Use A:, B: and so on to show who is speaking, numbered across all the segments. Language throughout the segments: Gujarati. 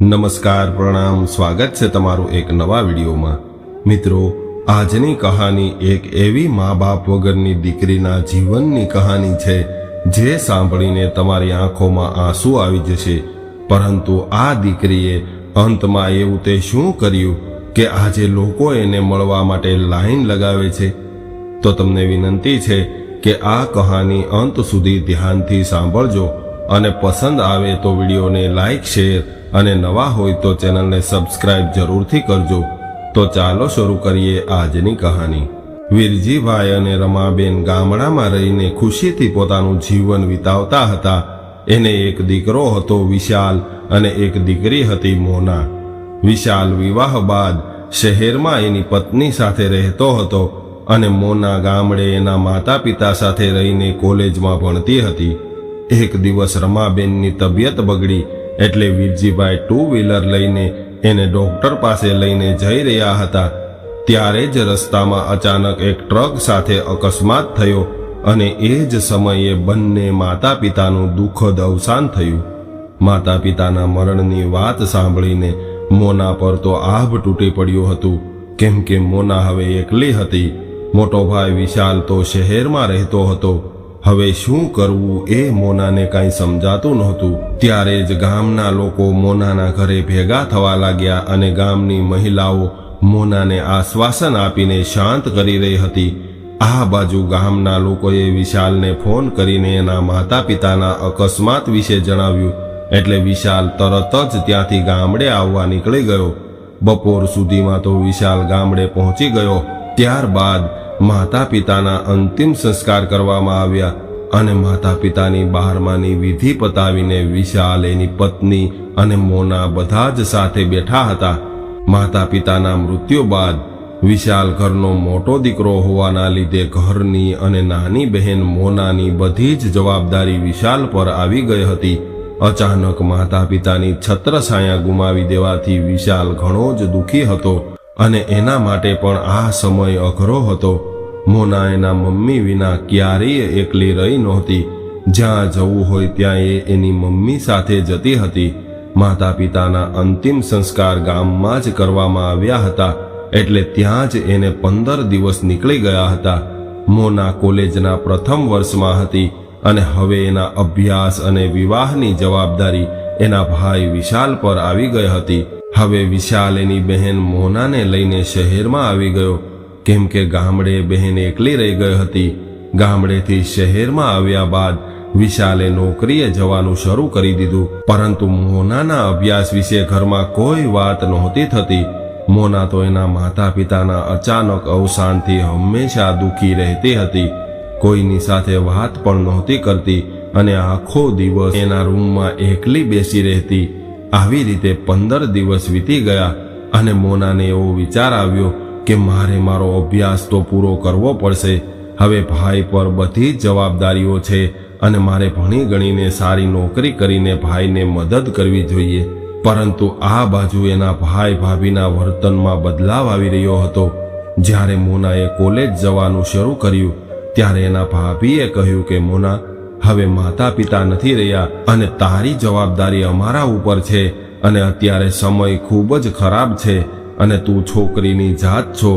A: નમસ્કાર, પ્રણામ, સ્વાગત છે તમારું એક નવા વિડીયોમાં. મિત્રો, આજની કહાની એક એવી મા બાપ વગરની દીકરીના જીવનની કહાની છે, જે સાંભળીને તમારી આંખોમાં આંસુ આવી જશે. પરંતુ આ દીકરીએ અંતમાં એવું તે શું કર્યું કે આજે લોકો એને મળવા માટે લાઈન લગાવે છે? તો તમને વિનંતી છે કે આ કહાની અંત સુધી ધ્યાનથી સાંભળજો અને પસંદ આવે તો વિડીયોને લાઈક, શેર અને નવા હોય તો ચેનલને સબસ્ક્રાઇબ જરૂરથી કરજો. તો ચાલો શરૂ કરીએ આજની કહાની. વીરજીભાઈ અને રમાબેન ગામડામાં રહીને ખુશીથી પોતાનું જીવન વિતાવતા હતા. એને એક દીકરો હતો વિશાલ અને એક દીકરી હતી મોના. વિશાલ વિવાહ બાદ શહેરમાં એની પત્ની સાથે રહેતો હતો અને મોના ગામડે એના માતા પિતા સાથે રહીને કોલેજમાં ભણતી હતી. એક દિવસ રમાબેનની તબિયત બગડી એટલે વીરજીભાઈ ટુ વ્હીલર લઈને એને ડોક્ટર પાસે લઈને જઈ રહ્યા હતા. ત્યારે જ રસ્તામાં અચાનક એક ટ્રક સાથે અકસ્માત થયો અને એ જ સમયે બંને માતા પિતાનું દુઃખદ અવસાન થયું. માતા પિતાના મરણની વાત સાંભળીને મોના પર તો આભ તૂટી પડ્યું હતું. કેમ કે મોના હવે એકલી હતી. મોટો ભાઈ વિશાલ તો શહેરમાં રહેતો હતો. હવે શું કરવું એ મોનાને કાંઈ સમજાતું નહોતું. ત્યારે જ ગામના લોકો મોનાના ઘરે ભેગા થવા લાગ્યા અને ગામની મહિલાઓ મોનાને આશ્વાસન આપીને શાંત કરી રહી હતી. આ બાજુ ગામના લોકોએ વિશાલને ફોન કરીને એના માતા પિતાના અકસ્માત વિશે જણાવ્યું. એટલે વિશાલ તરત જ ત્યાંથી ગામડે આવવા નીકળી ગયો. બપોર સુધીમાં તો વિશાલ ગામડે પહોંચી ગયો. ત્યારબાદ માતા પિતાના અંતિમ સંસ્કાર કરવામાં આવ્યા અને માતા પિતાની બહારમાંની વિધિ પતાવીને વિશાલ એની પત્ની અને મોના બધા જ સાથે બેઠા હતા. માતા પિતાના મૃત્યુ બાદ વિશાલ ઘરનો મોટો દીકરો હોવાના લીધે ઘરની અને નાની બહેન મોનાની બધી જ જવાબદારી વિશાલ પર આવી ગઈ હતી. અચાનક માતા પિતાની છત્રછાયા ગુમાવી દેવાથી વિશાલ ઘણો જ દુઃખી હતો. અને એના માટે પણ આ સમય અઘરો હતો. મોના એના મમ્મી વિના ક્યારેય એકલી રહી નહોતી. જ્યાં જવું હોય ત્યાં એ એની મમ્મી સાથે જતી હતી. માતા પિતાના અંતિમ સંસ્કાર ગામમાં જ કરવામાં આવ્યા હતા, એટલે ત્યાં જ એને પંદર દિવસ નીકળી ગયા હતા. મોના કોલેજના પ્રથમ વર્ષમાં હતી અને હવે એના અભ્યાસ અને વિવાહની જવાબદારી એના ભાઈ વિશાલ પર આવી ગઈ હતી. હવે વિશાલ એની બહેન મોનાને લઈને શહેરમાં આવી ગયો. કેમ કે ગામડે બહેન એકલી રહી ગઈ હતી. ગામડેથી શહેરમાં આવ્યા બાદ વિશાલે નોકરીએ જવાનું શરૂ કરી દીધું. પરંતુ મોનાના અભ્યાસ વિશે ઘરમાં કોઈ વાત નહોતી થતી. મોના તો એના માતા પિતાના અચાનક અવસાનથી હંમેશા દુઃખી રહેતી હતી. કોઈની સાથે વાત પણ નહોતી કરતી અને આખો દિવસ એના રૂમમાં એકલી બેસી રહેતી. આવી રીતે પંદર દિવસ વીતી ગયા અને મોનાને એવો વિચાર આવ્યો કે મારે મારો અભ્યાસ તો પૂરો કરવો પડશે. હવે ભાઈ પર બધી જ જવાબદારીઓ છે અને મારે ભણી ગણીને સારી નોકરી કરીને ભાઈને મદદ કરવી જોઈએ. પરંતુ આ બાજુ એના ભાઈ ભાભીના વર્તનમાં બદલાવ આવી રહ્યો હતો. જ્યારે મોનાએ કોલેજ જવાનું શરૂ કર્યું, ત્યારે એના ભાભીએ કહ્યું કે, મોના હવે માતા પિતા નથી રહ્યા અને તારી જવાબદારી અમારા ઉપર છે અને અત્યારે સમય ખૂબ જ ખરાબ છે અને તું છોકરીની જાત છો,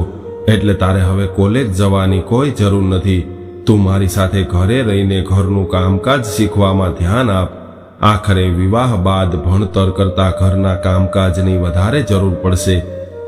A: એટલે તારે હવે કોલેજ જવાની કોઈ જરૂર નથી. તું મારી સાથે ઘરે રહીને ઘરનું કામકાજ શીખવામાં ધ્યાન આપ. આખરે વિવાહ બાદ ભણતર કરતા ઘરના કામકાજની વધારે જરૂર પડશે.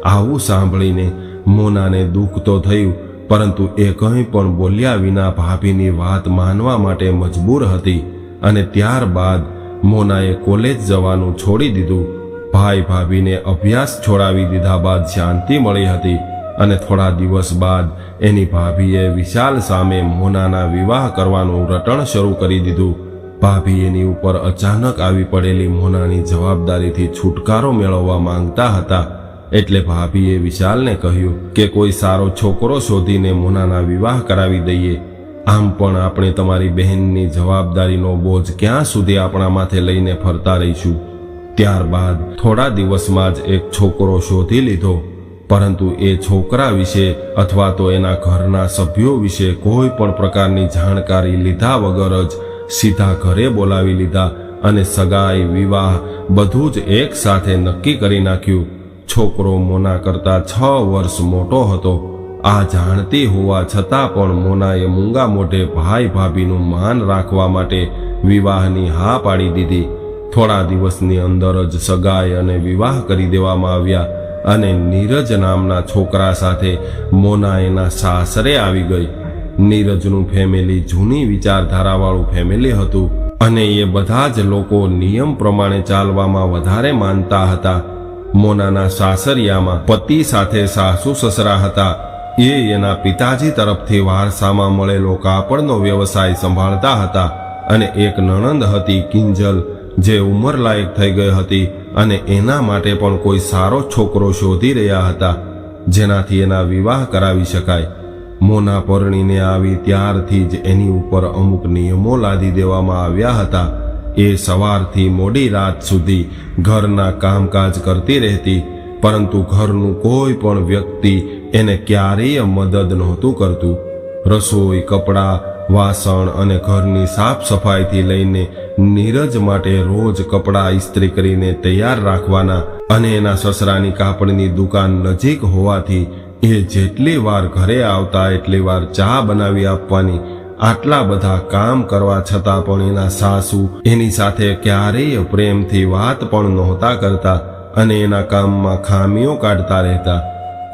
A: આવું સાંભળીને મોનાને દુઃખ તો થયું પરંતુ એ કંઈ પણ બોલ્યા વિના ભાભીની વાત માનવા માટે મજબૂર હતી અને ત્યારબાદ મોનાએ કોલેજ જવાનું છોડી દીધું. ભાઈ ભાભીને અભ્યાસ છોડાવી દીધા બાદ શાંતિ મળી હતી અને થોડા દિવસ બાદ એની ભાભીએ વિશાલ સામે મોનાના વિવાહ કરવાનું રટણ શરૂ કરી દીધું. ભાભી એની ઉપર અચાનક આવી પડેલી મોનાની જવાબદારીથી છુટકારો મેળવવા માંગતા હતા. એટલે ભાભીએ વિશાલને કહ્યું કે કોઈ સારો છોકરો શોધીને મોનાના વિવાહ કરાવી દઈએ. આમ પણ આપણે તમારી બહેનની જવાબદારીનો બોજ ક્યાં સુધી આપણા માથે લઈને ફરતા રહીશું? ત્યારબાદ થોડા દિવસમાં જ એક છોકરો શોધી લીધો. પરંતુ એ છોકરા વિશે અથવા તો એના ઘરના સભ્યો વિશે કોઈ પણ પ્રકારની જાણકારી લીધા વગર જ સીધા ઘરે બોલાવી લીધા અને સગાઈ, વિવાહ બધું જ એક સાથે નક્કી કરી નાખ્યું. છોકરો મોના કરતા છ વર્ષ મોટો હતો. આ જાણતી હોવા છતાં પણ મોનાએ મૂંગા મોઢે ભાઈ ભાભીનું માન રાખવા માટે વિવાહની હા પાડી દીધી. થોડા દિવસની અંદર જ સગાઈ અને વિવાહ કરી દેવામાં આવ્યા અને નીરજ નામના છોકરા સાથે મોના એના સાસરે આવી ગઈ. નીરજનું ફેમિલી જૂની વિચારધારાવાળું ફેમિલી હતું અને એ બધા જ લોકો નિયમ પ્રમાણે ચાલવામાં વધારે માનતા હતા. મોનાના સાસરિયામાં પતિ સાથે સાસુ સસરા હતા. એ એના પિતાજી તરફથી વારસામાં મળેલો કાપડનો વ્યવસાય સંભાળતા હતા અને એક નણંદ હતી કિંજલ, જે ઉંમરલાયક થઈ ગઈ હતી અને એના માટે પણ કોઈ સારો છોકરો શોધી રહ્યા હતા, જેનાથી એના વિવાહ કરાવી શકાય. મોના પરણીને આવી ત્યારથી જ એની ઉપર અમુક નિયમો લાદી દેવામાં આવ્યા હતા. એ સવારથી મોડી રાત સુધી ઘરના કામકાજ કરતી રહેતી, પરંતુ ઘરનું કોઈ પણ વ્યક્તિ એને ક્યારેય મદદ નહોતું કરતું. રસોઈ, કપડાં, વાસણ અને ઘરની સાફ સફાઈથી લઈને નીરજ માટે રોજ કપડાં ઇસ્ત્રી કરીને તૈયાર રાખવાના અને એના સસરાની કાપડની દુકાન નજીક હોવાથી એ જેટલી વાર ઘરે આવતા, એટલી વાર ચા બનાવી આપવાની આટલા બધા કામ કરવા છતાં પણ એના સાસુ એની સાથે ક્યારેય પ્રેમથી વાત પણ નહોતા કરતા અને એના કામમાં ખામીઓ કાઢતા રહેતા.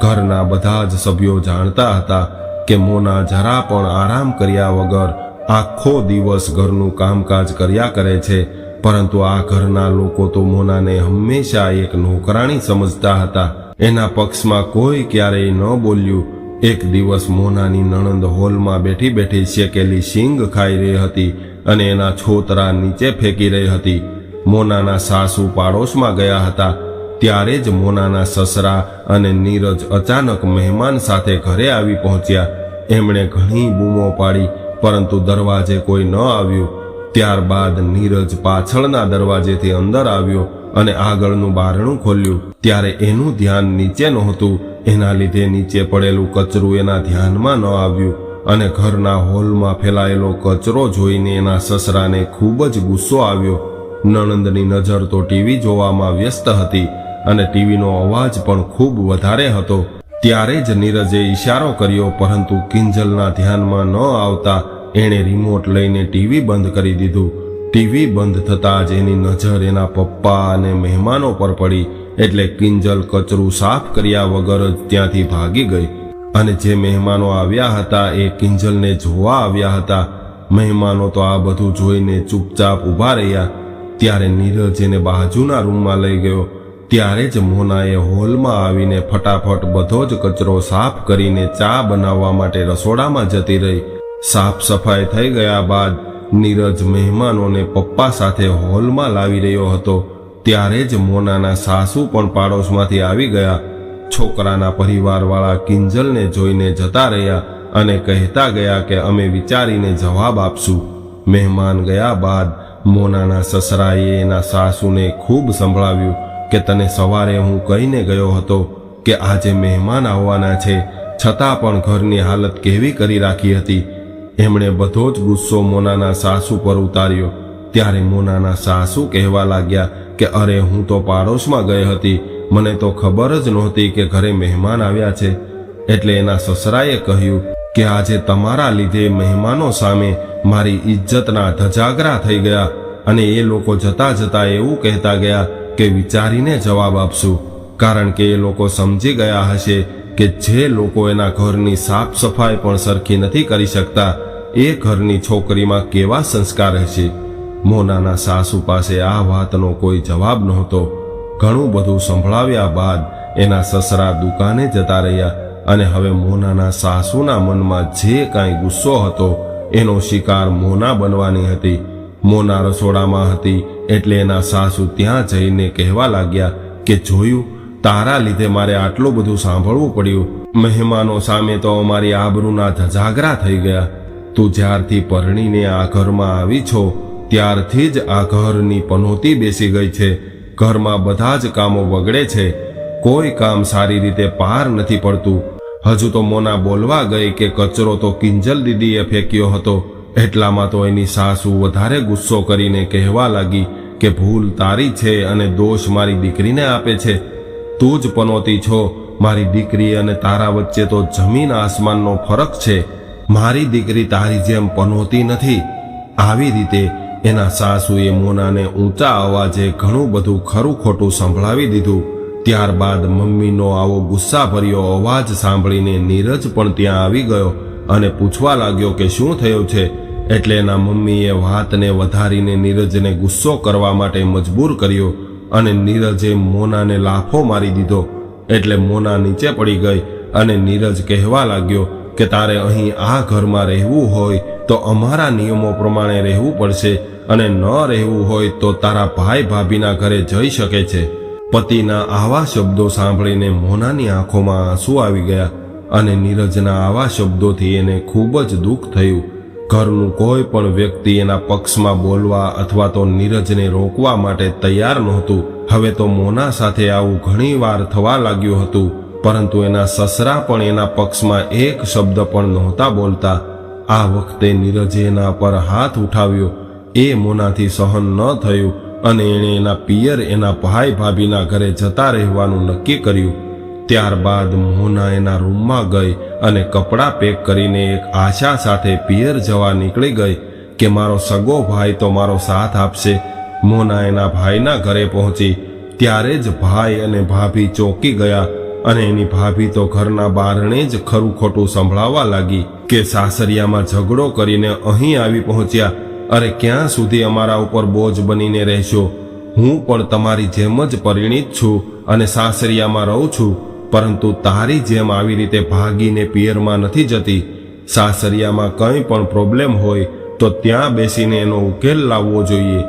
A: ઘરના બધા જ સભ્યો જાણતા હતા કે મોના જરા પણ આરામ કર્યા વગર આખો દિવસ ઘરનું કામકાજ કર્યા કરે છે, પરંતુ આ ઘરના લોકો તો મોનાને હંમેશા એક નોકરાણી સમજતા હતા. એના પક્ષમાં કોઈ ક્યારેય ન બોલ્યું એક દિવસ મોનાની નણંદ હોલમાં બેઠી બેઠી શેકેલી શીંગ ખાઈ રહી હતી અને એના છોતરા નીચે ફેંકી રહી હતી. મોનાના સાસુ પાડોશમાં ગયા હતા. ત્યારે જ મોનાના સસરા અને નીરજ અચાનક મહેમાન સાથે ઘરે આવી પહોંચ્યા. એમણે ઘણી બૂમો પાડી, પરંતુ દરવાજે કોઈ ન આવ્યું. ત્યારબાદ નીરજ પાછળના દરવાજેથી અંદર આવ્યો અને આગળનું બારણું ખોલ્યું. ત્યારે એનું ધ્યાન નીચે નહોતું. એના લીધે નીચે પડેલું કચરું એના ધ્યાનમાં ન આવ્યું. અને ઘરના હોલમાં ફેલાયેલો કચરો જોઈને એના સસરાને ખૂબ જ ગુસ્સો આવ્યો. નણંદની નજર તો ટીવી જોવામાં વ્યસ્ત હતી અને ટીવીનો અવાજ પણ ખૂબ વધારે હતો. ત્યારે જ નીરજે ઈશારો કર્યો, પરંતુ કિંજલના ધ્યાનમાં ન આવતા એણે રિમોટ લઈને ટીવી બંધ કરી દીધું. ટીવી બંધ થતાં જ એની નજર એના પપ્પા અને મહેમાનો પર પડી એટલે કિંજલ કચરું સાફ કર્યા વગર જ ત્યાંથી ભાગી ગઈ. અને જે મહેમાનો આવ્યા હતા એ કિંજલને જોવા આવ્યા હતા. મહેમાનો તો આ બધું જોઈને ચૂપચાપ ઊભા રહ્યા. ત્યારે નીરજ એને બાજુના રૂમમાં લઈ ગયો. ત્યારે જ મોનાએ હોલમાં આવીને ફટાફટ બધો જ કચરો સાફ કરીને ચા બનાવવા માટે રસોડામાં જતી રહી. સાફ સફાઈ થઈ ગયા બાદ નીરજ મહેમાનોને પપ્પા સાથે હોલમાં લાવી રહ્યો હતો. ત્યારે જ મોનાના સાસુ પણ પાડોશમાંથી આવી ગયા. છોકરાના પરિવારવાળા કિંજલને જોઈને જતા રહ્યા અને કહેતા ગયા કે અમે વિચારીને જવાબ આપશું. મહેમાન ગયા બાદ મોનાના સસરાએ એના સાસુને ખૂબ સંભળાવ્યું કે તને સવારે હું કહીને ગયો હતો કે આજે મહેમાન આવવાના છે, છતાં પણ ઘરની હાલત કેવી કરી રાખી હતી. એમણે બધો જ ગુસ્સો મોનાના સાસુ પર ઉતાર્યો. ત્યારે મોનાના સાસુ કહેવા લાગ્યા કે, અરે, હું તો પાડોશમાં ગઈ હતી. મને તો ખબર જ નહોતી કે ઘરે મહેમાન આવ્યા છે. એટલે એના સસરાએ કહ્યું કે, આજે તમારા લીધે મહેમાનો સામે મારી ઇજ્જતના ધજાગરા થઈ ગયા અને એ લોકો જતા જતા એવું કહેતા ગયા કે વિચારીને જવાબ આપશું. કારણ કે એ લોકો સમજી ગયા હશે કે જે લોકો એના ઘરની સાફ સફાઈ પણ સરખી નથી કરી શકતા એ ઘરની છોકરીમાં કેવા સંસ્કાર હશે? મોનાના સાસુ પાસે આ વાતનો કોઈ જવાબ નહોતો. ઘણું બધું સંભળાવ્યા બાદ એના સસરા દુકાને જતા રહ્યા અને હવે મોનાના સાસુના મનમાં જે કાંઈ ગુસ્સો હતો, એનો શિકાર મોના બનવાની હતી. મોના રસોડામાં હતી એટલે એના સાસુ ત્યાં જઈને કહેવા લાગ્યા કે, જોયું, તારા લીધે મારે આટલું બધું સાંભળવું પડ્યું. મહેમાનો સામે તો અમારી આબરૂના ધજાગરા થઈ ગયા. તું જ્યારથી પરણીને આ ઘરમાં આવી છો, ત્યારથી જ આ ઘરની પનોતી બેસી ગઈ છે. ઘરમાં બધા જ કામો બગડે છે. કોઈ કામ સારી રીતે પાર નથી પડતું. હજુ તો મોના બોલવા ગઈ કે કચરો તો કિંજલ દીદીએ ફેંક્યો હતો. એટલામાં તો એની સાસુ વધારે ગુસ્સો કરીને કહેવા લાગી કે ભૂલ તારી છે અને દોષ મારી દીકરીને આપે છે. તું જ પનોતી છો. મારી દીકરી અને તારા વચ્ચે તો જમીન આસમાનનો ફરક છે. મારી દીકરી તારી જેમ પનોતી નથી. આવી રીતે એના સાસુએ મોનાને ઊંચા અવાજે ઘણું બધું ખરું ખોટું સંભળાવી દીધું. ત્યારબાદ મમ્મીનો આવો ગુસ્સાભર્યો અવાજ સાંભળીને નીરજ પણ ત્યાં આવી ગયો અને પૂછવા લાગ્યો કે શું થયું છે? એટલે એના મમ્મીએ વાતને વધારીને નીરજને ગુસ્સો કરવા માટે મજબૂર કર્યો અને નીરજે મોનાને લાફો મારી દીધો. એટલે મોના નીચે પડી ગઈ અને નીરજ કહેવા લાગ્યો કે તારે અહીં આ ઘરમાં રહેવું હોય તો અમારા નિયમો પ્રમાણે રહેવું પડશે અને ન રહેવું હોય તો તારા ભાઈ ભાભીના ઘરે જઈ શકે છે. પતિના આવા શબ્દો સાંભળીને મોનાની આંખોમાં આંસુ આવી ગયા અને નીરજના આવા શબ્દોથી એને ખૂબ જ દુઃખ થયું. ઘરનું કોઈ પણ વ્યક્તિ એના પક્ષમાં બોલવા અથવા તો નીરજને રોકવા માટે તૈયાર નહોતું. હવે તો મોના સાથે આવું ઘણી વાર થવા લાગ્યું હતું. પરંતુ એના સસરા પણ એના પક્ષમાં એક શબ્દ પણ નહોતા બોલતા. આ વખતે નીરજે એના પર હાથ ઉઠાવ્યો. એ મોનાથી સહન ન થયું અને એણે એના પિયર, એના ભાઈ ભાભીના ઘરે જતા રહેવાનું નક્કી કર્યું. ત્યારબાદ મોના એના રૂમમાં ગઈ અને કપડાં પેક કરીને એક આશા સાથે પિયર જવા નીકળી ગઈ કે મારો સગો ભાઈ તો મારો સાથ આપશે. મોના એના ભાઈના ઘરે પહોંચી. ત્યારે જ ભાઈ અને ભાભી ચોંકી ગયા. અને એની ભાભી તો ઘરના બારણે જ ખરું ખોટું સંભળાવવા લાગી કે સાસરિયામાં ઝઘડો કરીને અહીં આવી પહોંચ્યા. અરે ક્યાં સુધી અમારા ઉપર બોજ બનીને રહેશો? હું પણ તમારી જેમ જ પરિણીત છું અને સાસરિયામાં રહું છું, પરંતુ તારી જેમ આવી રીતે ભાગીને પિયરમાં નથી જતી. સાસરિયામાં કંઈ પણ પ્રોબ્લેમ હોય તો ત્યાં બેસીને એનો ઉકેલ લાવવો જોઈએ.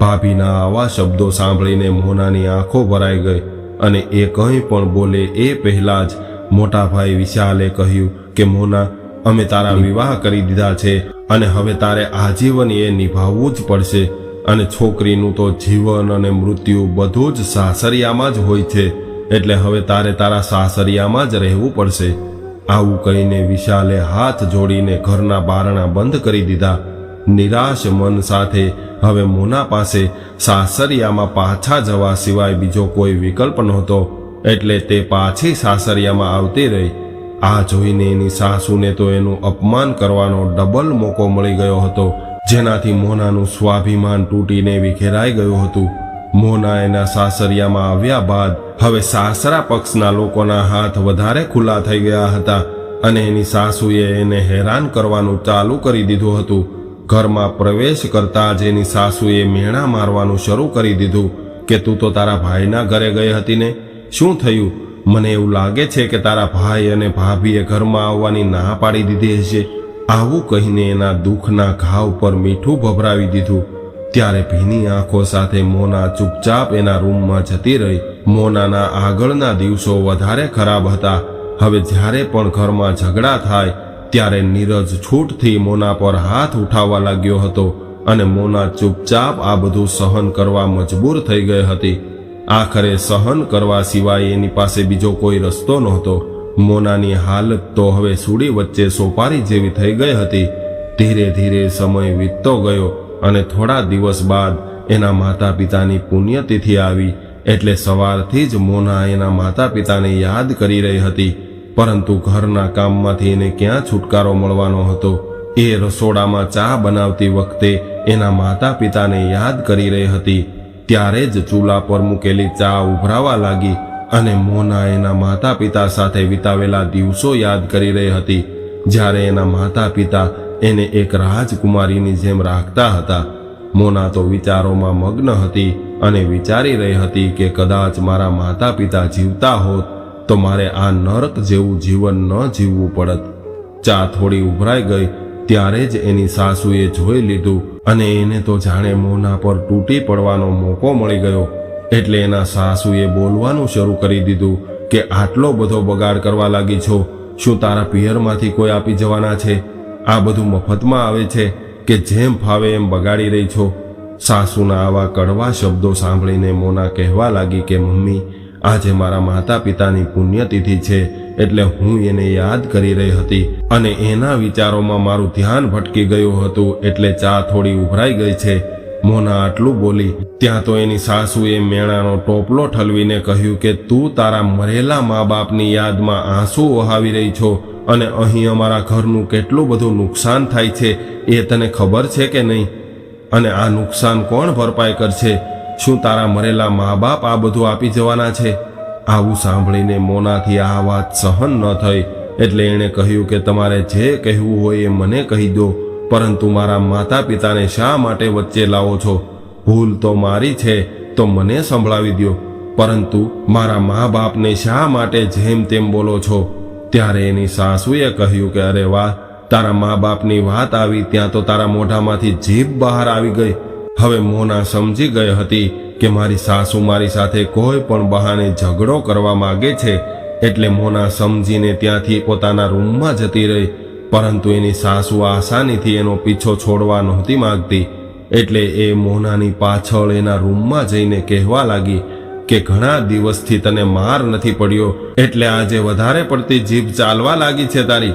A: ભાભીના આવા શબ્દો સાંભળીને મોનાની આંખો ભરાઈ ગઈ. અને એ કંઈ પણ બોલે એ પહેલા જ મોટા ભાઈ વિશાલે કહ્યું કે, મોના, અમે તારા વિવાહ કરી દીધા છે અને હવે તારે આજીવન એ નિભાવવું જ પડશે અને છોકરીનું તો જીવન અને મૃત્યુ બધું જ સાસરિયામાં જ હોય છે, એટલે હવે તારે તારા સાસરિયામાં જ રહેવું પડશે. આવું કહીને વિશાલે હાથ જોડીને ઘરના બારણા બંધ કરી દીધા નિરાશ મન સાથે. હવે મોના પાસે સાસરિયામાં પાછા જવા સિવાય બીજો કોઈ વિકલ્પ નહોતો. એટલે તે પાછી સાસરિયામાં આવતી રહી. આ જોઈને એની સાસુને તો એનું અપમાન કરવાનો ડબલ મોકો મળી ગયો હતો, જેનાથી મોનાનું સ્વાભિમાન તૂટીને વિખેરાઈ ગયું હતું. મોના એના સાસરિયામાં આવ્યા બાદ હવે સાસરા પક્ષના લોકોના હાથ વધારે ખુલ્લા થઈ ગયા હતા અને એની સાસુએ એને હેરાન કરવાનું ચાલુ કરી દીધું હતું. ઘરમાં પ્રવેશ કરતા જ એની સાસુએ મેણા મારવાનું શરૂ કરી દીધું કે તું તો તારા ભાઈના ઘરે ગઈ હતી ને? શું થયું? મને એવું લાગે છે કે તારા ભાઈ અને ભાભીએ ઘરમાં આવવાની ના પાડી દીધી હશે. આવું કહીને એના દુઃખના ઘાવ પર મીઠું ભભરાવી દીધું. ત્યારે ભીની આંખો સાથે મોના ચૂપચાપ એના રૂમમાં જતી રહી. મોનાના આગળના દિવસો વધારે ખરાબ હતા. હવે જ્યારે પણ ઘરમાં ઝઘડા થાય ત્યારે નીરજ છૂટથી મોના પર હાથ ઉઠાવવા લાગ્યો હતો અને મોના ચૂપચાપ આ બધું સહન કરવા મજબૂર થઈ ગઈ હતી. આખરે સહન કરવા સિવાય એની પાસે બીજો કોઈ રસ્તો નહોતો. મોનાની હાલત તો હવે સુડી વચ્ચે સોપારી જેવી થઈ ગઈ હતી. ધીરે ધીરે સમય વીતતો ગયો અને થોડા દિવસ બાદ એના માતા પિતાની પુણ્યતિથિ આવી એટલે સવારથી જ મોના એના માતા પિતાને યાદ કરી રહી હતી. પરંતુ ઘરના કામમાંથી એને ક્યાં છુટકારો મળવાનો હતો? એ રસોડામાં ચા બનાવતી વખતે એના માતા પિતાને યાદ કરી રહી હતી. ત્યારે જ ચૂલા પર મૂકેલી ચા ઉભરાવા લાગી અને મોના એના માતા પિતા સાથે વિતાવેલા દિવસો યાદ કરી રહી હતી. જ્યારે એના માતા પિતા એને એક રાજકુમારીની જેમ રાખતા હતા. મોના તો વિચારોમાં મગ્ન હતી અને વિચારી રહી હતી કે કદાચ મારા માતા પિતા જીવતા હોત તો મારે આ નરક જેવું જીવન ન જીવવું પડત. ચા થોડી ઉભરાઈ ગઈ, ત્યારે જ એની સાસુએ જોઈ લીધું અને એને તો જાણે મોના પર તૂટી પડવાનો મોકો મળી ગયો. એટલે એના સાસુએ બોલવાનું શરૂ કરી દીધું કે, આટલો બધો બગાડ કરવા લાગી છો? શું તારા પિયરમાંથી કોઈ આપી જવાના છે? આ બધું મફતમાં આવે છે કે જેમ ફાવે એમ બગાડી રહી છો? સાસુના આવા કડવા શબ્દો સાંભળીને મોના કહેવા લાગી કે, મમ્મી આજે મારા માતા પિતાની પુણ્યતિથિ છે એટલે હું એને યાદ કરી રહી હતી અને એના વિચારોમાં મારું ધ્યાન ભટકી ગયું હતું એટલે ચા થોડી ઉભરાઈ ગઈ છે. મોના આટલું બોલી, ત્યાં તો એની સાસુએ મેણાનો ટોપલો ઠલવીને કહ્યું કે તું તારા મરેલા મા બાપની યાદમાં આંસુ વહાવી રહી છો અને અહીં અમારા ઘરનું કેટલું બધું નુકસાન થાય છે એ તને ખબર છે કે નહીં? અને આ નુકસાન કોણ ભરપાઈ કરશે? શું તારા મરેલા મા બાપ આ બધું આપી જવાના છે? આવું સાંભળીને મોનાથી આ વાત સહન ન થઈ, એટલે એણે કહ્યું કે તમારે જે કહેવું હોય એ મને કહી દો, પરંતુ મારા માતા પિતાને શા માટે વચ્ચે લાવો છો? ભૂલ તો મારી છે, તો મને સંભળાવી દો પરંતુ મારા મા બાપને શા માટે જેમ તેમ બોલો છો? ત્યારે એની સાસુએ કહ્યું કે, અરે વાહ, તારા મા બાપની વાત આવી, ત્યાં તો તારા મોઢામાંથી જીભ બહાર આવી ગઈ. હવે મોના સમજી ગઈ હતી કે મારી સાસુ મારી સાથે કોઈ પણ બહાને ઝઘડો કરવા માંગે છે એટલે મોના સમજીને ત્યાંથી પોતાના રૂમમાં જતી રહી, પરંતુ એની સાસુ આસાનીથી એનો પીછો છોડવા નહોતી માંગતી, એટલે એ મોનાની પાછળ એના રૂમમાં જઈને કહેવા લાગી કે ઘણા દિવસથી તને માર નથી પડ્યો, એટલે આજે વધારે પડતી જીભ ચાલવા લાગી છે તારી.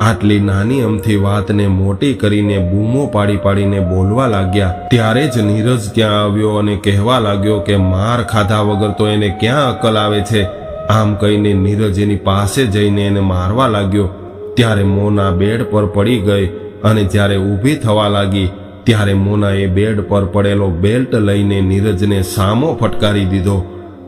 A: આટલી નાની અમથી વાતને મોટી કરીને બૂમો પાડી પાડીને બોલવા લાગ્યા. ત્યારે જ નીરજ ત્યાં આવ્યો અને કહેવા લાગ્યો કે માર ખાધા વગર તો એને ક્યાં અકલ આવે છે? આમ કહીને નીરજ એની પાસે જઈને એને મારવા લાગ્યો. ત્યારે મોના બેડ પર પડી ગઈ અને જ્યારે ઊભી થવા લાગી, ત્યારે મોના એ બેડ પર પડેલો બેલ્ટ લઈને નીરજને સામો ફટકારી દીધો.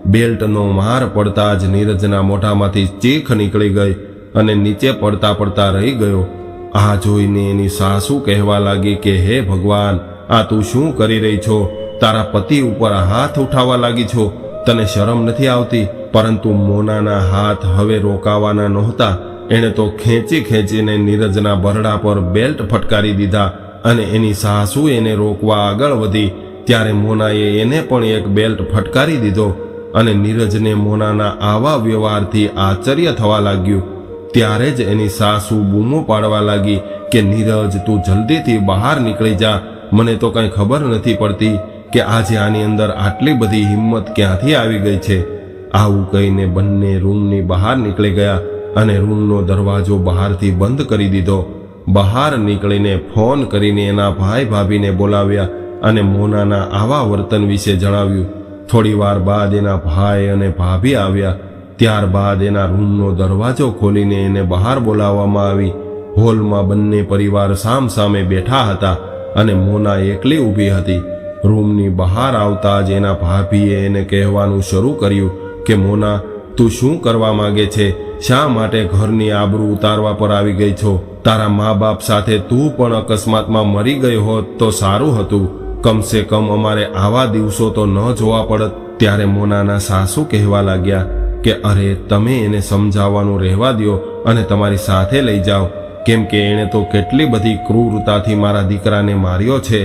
A: બેલ્ટનો માર પડતા જ નીરજના મોઢામાંથી ચીખ નીકળી ગઈ. અને નીચે પડતા પડતા રહી ગયો. આ જોઈને એની સાસુ કહેવા લાગી કે, હે ભગવાન, આ તું શું કરી રહી છો? તારા પતિ ઉપર હાથ ઉઠાવવા લાગી છો. તને શરમ નથી આવતી? પરંતુ મોનાના હાથ હવે રોકાવાના નહોતા. એણે તો ખેંચી ખેંચીને નીરજના બરડા પર બેલ્ટ ફટકારી દીધા અને એની સાસુ એને રોકવા આગળ વધી. ત્યારે મોનાએ એને પણ એક બેલ્ટ ફટકારી દીધો અને નીરજને મોનાના આવા વ્યવહારથી આશ્ચર્ય થવા લાગ્યું. ત્યારે જ એની સાસુ બૂમો પાડવા લાગી કે, નીરજ, તું જલ્દીથી બહાર નીકળી જા. મને તો કંઈ ખબર નથી પડતી કે આજે આની અંદર આટલી બધી હિંમત ક્યાંથી આવી ગઈ છે. આવું કહીને બંને રૂમની બહાર નીકળી ગયા અને રૂમનો દરવાજો બહારથી બંધ કરી દીધો. બહાર નીકળીને ફોન કરીને એના ભાઈ ભાભીને બોલાવ્યા અને મોનાના આવા વર્તન વિશે જણાવ્યું. થોડી વાર બાદ એના ભાઈ અને ભાભી આવ્યા ત્યારબાદ એના રૂમનો દરવાજો ખોલીને એને બહાર બોલાવવામાં આવી. હોલમાં બંને પરિવાર સામ સામે બેઠા હતા અને મોના એકલી ઊભી હતી. રૂમની બહાર આવતા જ એના ભાભીએ એને કહેવાનું શરૂ કર્યું કે, મોના, તું શું કરવા માંગે છે? શા માટે ઘરની આબરૂ ઉતારવા પર આવી ગઈ છો? તારા મા બાપ સાથે તું પણ અકસ્માતમાં મરી ગઈ હોત તો સારું હતું. કમસે કમ અમારે આવા દિવસો તો ન જોવા પડત. ત્યારે મોનાના સાસુ કહેવા લાગ્યા કે અરે તમે એને સમજાવવાનું રહેવા દ્યો અને તમારી સાથે લઈ જાઓ. કેમ કે એણે તો કેટલી બધી ક્રૂરતાથી મારા દીકરાને માર્યો છે.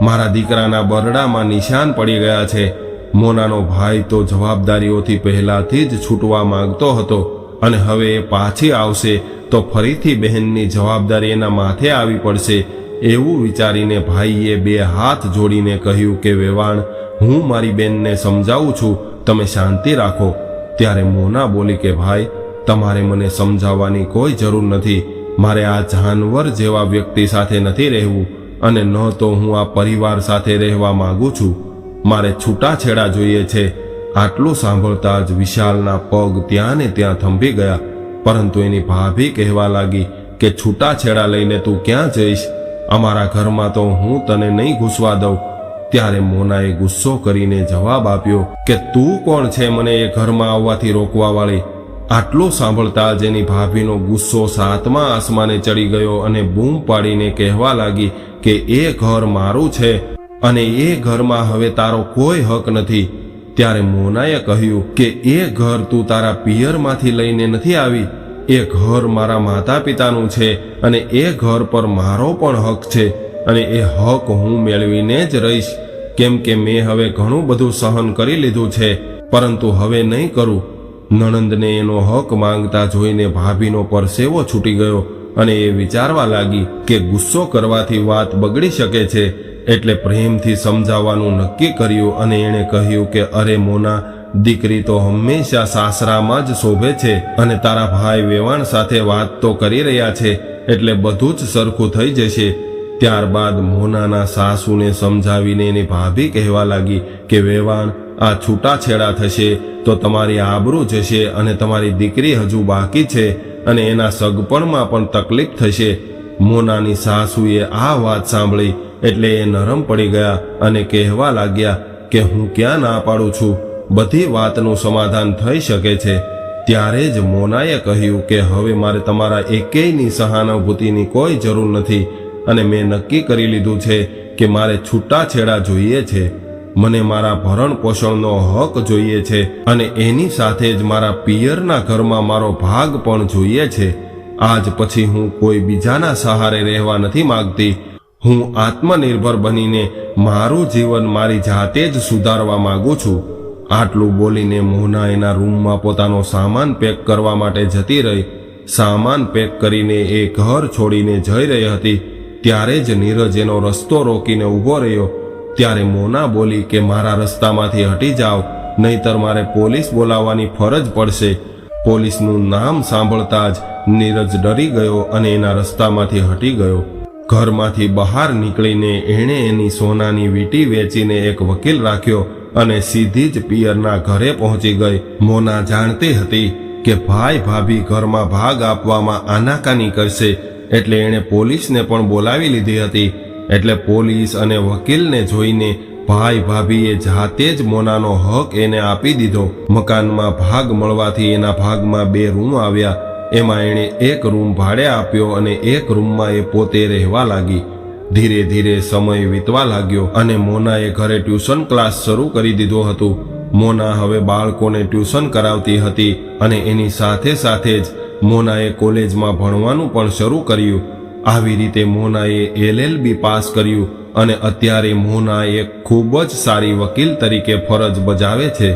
A: મારા દીકરાના બરડામાં નિશાન પડી ગયા છે. મોનાનો ભાઈ તો જવાબદારીઓથી પહેલાથી જ છૂટવા માંગતો હતો અને હવે એ પાછી આવશે તો ફરીથી બહેનની જવાબદારી એના માથે આવી પડશે. એવું વિચારીને ભાઈએ બે હાથ જોડીને કહ્યું કે વેવાણ, હું મારી બેનને સમજાવું છું, તમે શાંતિ રાખો. ત્યારે મોના બોલી કે, ભાઈ, તમારે મને સમજાવવાની કોઈ જરૂર નથી. મારે આ જાનવર જેવા વ્યક્તિ સાથે નથી રહેવું અને ન તો હું આ પરિવાર સાથે રહેવા માંગુ છું. મારે છૂટાછેડા જોઈએ છે. આટલું સાંભળતા જ વિશાલના પગ ત્યાં ને ત્યાં થંભી ગયા. પરંતુ એની ભાભી કહેવા લાગી કે, છૂટાછેડા લઈને તું ક્યાં જઈશ? અમારા ઘરમાં તો હું તને નહીં ઘૂસવા દઉં. ત્યારે મોનાએ ગુસ્સો કરીને જવાબ આપ્યો કે, તું કોણ છે મને એ ઘરમાં આવવાથી રોકવા વાળી? આટલું સાંભળતા જ એની ભાભીનો ગુસ્સો સાતમા આસમાને ચડી ગયો અને બૂમ પાડીને કહેવા લાગી કે, એ ઘર મારું છે અને એ ઘરમાં હવે તારો કોઈ હક નથી. ત્યારે મોનાએ કહ્યું કે, એ ઘર તું તારા પિયરમાંથી લઈને નથી આવી. એ ઘર મારા માતા પિતાનું છે અને એ ઘર પર મારો પણ હક છે. અને એ હક હું મેળવીને જ રહીશ. કેમ કે મેં હવે ઘણું બધું સહન કરી લીધું છે, પરંતુ હવે નહીં કરું. નણંદને એનો હક માંગતા જોઈને ભાભીનો પરસેવો છૂટી ગયો અને એ વિચારવા લાગી કે ગુસ્સો કરવાથી વાત બગડી શકે છે, એટલે પ્રેમથી સમજાવવાનું નક્કી કર્યું અને એણે કહ્યું કે, અરે મોના, દીકરી તો હંમેશા સાસરામાં જ શોભે છે અને તારા ભાઈ વેવાણ સાથે વાત તો કરી રહ્યા છે, એટલે બધું જ સરખું થઈ જશે. ત્યારબાદ મોનાના સાસુને સમજાવીને એની ભાભી કહેવા લાગી કે, વેવાણ, આ છૂટાછેડા થશે તો તમારી આબરૂ જશે અને તમારી દીકરી હજુ બાકી છે અને એના સગપણમાં પણ તકલીફ થશે. મોનાની સાસુએ આ વાત સાંભળી એટલે એ નરમ પડી ગયા અને કહેવા લાગ્યા કે, હું ક્યાં ના પાડું છું? બધી વાતનું સમાધાન થઈ શકે છે. ત્યારે જ મોનાએ કહ્યું કે, હવે મારે તમારા એકેયની સહાનુભૂતિની કોઈ જરૂર નથી. અને મેં નક્કી કરી લીધું છે કે મારે છૂટાછેડા જોઈએ છે. મને મારા ભરણ પોષણનો હક જોઈએ છે અને એની સાથે જ મારા પિયરના ઘરમાં મારો ભાગ પણ જોઈએ છે. આજ પછી હું કોઈ બીજાના સહારે રહેવા નથી માગતી. હું આત્મનિર્ભર બનીને મારું જીવન મારી જાતે જ સુધારવા માંગુ છું. આટલું બોલીને મોહના એના રૂમમાં પોતાનો સામાન પેક કરવા માટે જતી રહી. સામાન પેક કરીને એ ઘર છોડીને જઈ રહી હતી. ત્યારે જ નીરજ એનો રસ્તો રોકીને ઊભો રહ્યો. ત્યારે મોના બોલી કે, મારા રસ્તામાંથી હટી જાઓ, નહીતર મારે પોલીસ બોલાવવાની ફરજ પડશે. પોલીસનું નામ સાંભળતા જ નીરજ ડરી ગયો અને એના રસ્તામાંથી હટી ગયો. ઘરમાંથી બહાર નીકળીને એણે એની સોનાની વીંટી વેચીને એક વકીલ રાખ્યો અને સીધી જ પિયરના ઘરે પહોંચી ગઈ. મોના જાણતી હતી કે, ભાઈ ભાભી ઘરમાં ભાગ આપવામાં આનાકાની કરશે. એટલે એણે પોલીસને પણ બોલાવી લીધી હતી. એટલે પોલીસ અને વકીલને જોઈને ભાઈ ભાભીએ જાતે જ મોનાનો હક એને આપી દીધો. મકાનમાં ભાગ મળવાથી એના ભાગમાં બે રૂમ આવ્યા. એમાં એણે એક રૂમ ભાડે આપ્યો અને એક રૂમમાં એ પોતે રહેવા લાગી. ધીરે ધીરે સમય વીતવા લાગ્યો અને મોનાએ ઘરે ટ્યુશન ક્લાસ શરૂ કરી દીધો હતું. મોના હવે બાળકોને ટ્યુશન કરાવતી હતી અને એની સાથે સાથે જ મોનાએ કોલેજમાં ભણવાનું પણ શરૂ કર્યું. આવી રીતે મોનાએ એલએલબી પાસ કર્યું અને અત્યારે મોના એક ખૂબ જ સારી વકીલ તરીકે ફરજ બજાવે છે.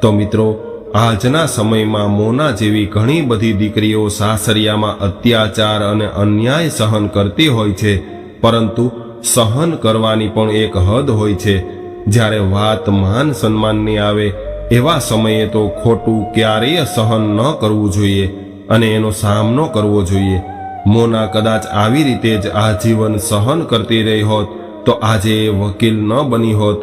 A: તો મિત્રો, આજના સમયમાં મોના જેવી ઘણી બધી દીકરીઓ સાસરિયામાં અત્યાચાર અને અન્યાય સહન કરતી હોય છે, પરંતુ સહન કરવાની પણ એક હદ હોય છે. જ્યારે વાત માન સન્માનની આવે, એવા સમયે તો ખોટું ક્યારેય સહન ન કરવું જોઈએ. અને એનો સામનો કરવો જોઈએ. મોના કદાચ આવી રીતે જ આજીવન સહન કરતી રહી હોત, તો આજે એ વકીલ ન બની હોત.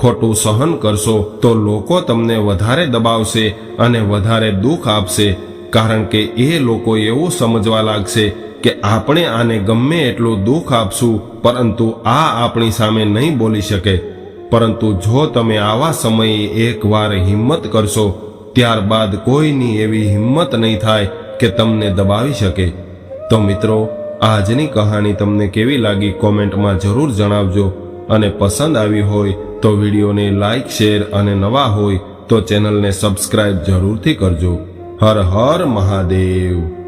A: ખોટું સહન કરશો, તો લોકો તમને વધારે દબાવશે અને વધારે દુઃખ આપશે. કારણ કે એ લોકો એવું સમજવા લાગશે કે આપણે આને ગમે એટલું દુઃખ આપશું, પરંતુ આ આપણી સામે નહીં બોલી શકે. પરંતુ જો તમે આવા સમયે એકવાર હિંમત કરશો, ત્યારબાદ કોઈની એવી હિંમત નહીં થાય કે તમને દબાવી શકે? તો મિત્રો, આજની કહાની તમને કેવી લાગી કોમેન્ટમાં જરૂર જણાવજો. અને પસંદ આવી હોય તો વિડીયોને લાઈક, શેર અને નવા હોય તો ચેનલને સબસ્ક્રાઇબ જરૂરથી કરજો. હર હર મહાદેવ.